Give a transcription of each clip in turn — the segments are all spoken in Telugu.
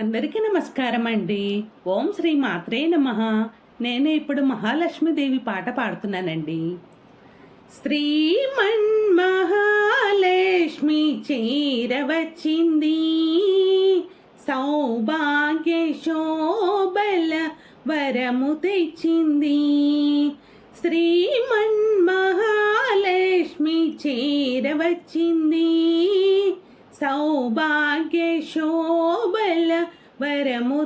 అందరికీ నమస్కారం అండి. ఓం శ్రీ మాత్రే నమ. నేను ఇప్పుడు మహాలక్ష్మీదేవి పాట పాడుతున్నానండి. శ్రీమన్మహాలక్ష్మి చేరవచ్చింది సౌభాగ్య శోభల వరము తెచ్చింది. చీర చేరవచ్చింది సౌభాగ్య శోభల వరము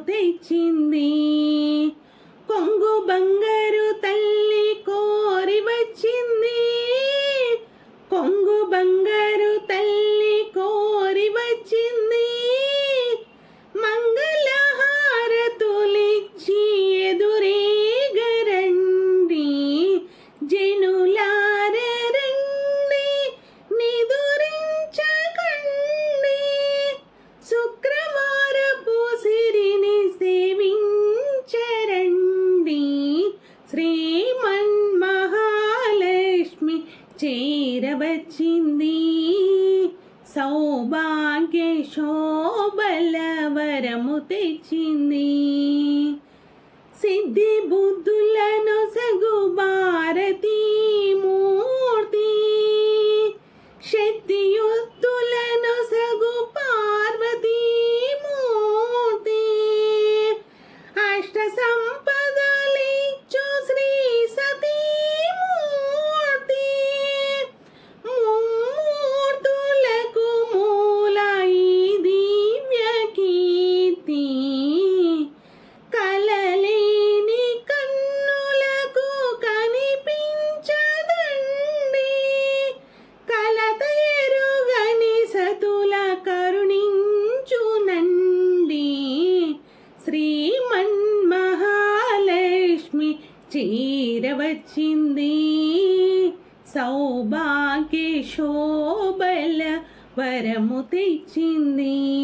చేరవచ్చింది. సౌభాగ్య శోభల వరము తెచ్చింది. సిద్ధి బుద్ధులను వచ్చింది. సౌభాగ్య శోభల వరము తెచ్చింది.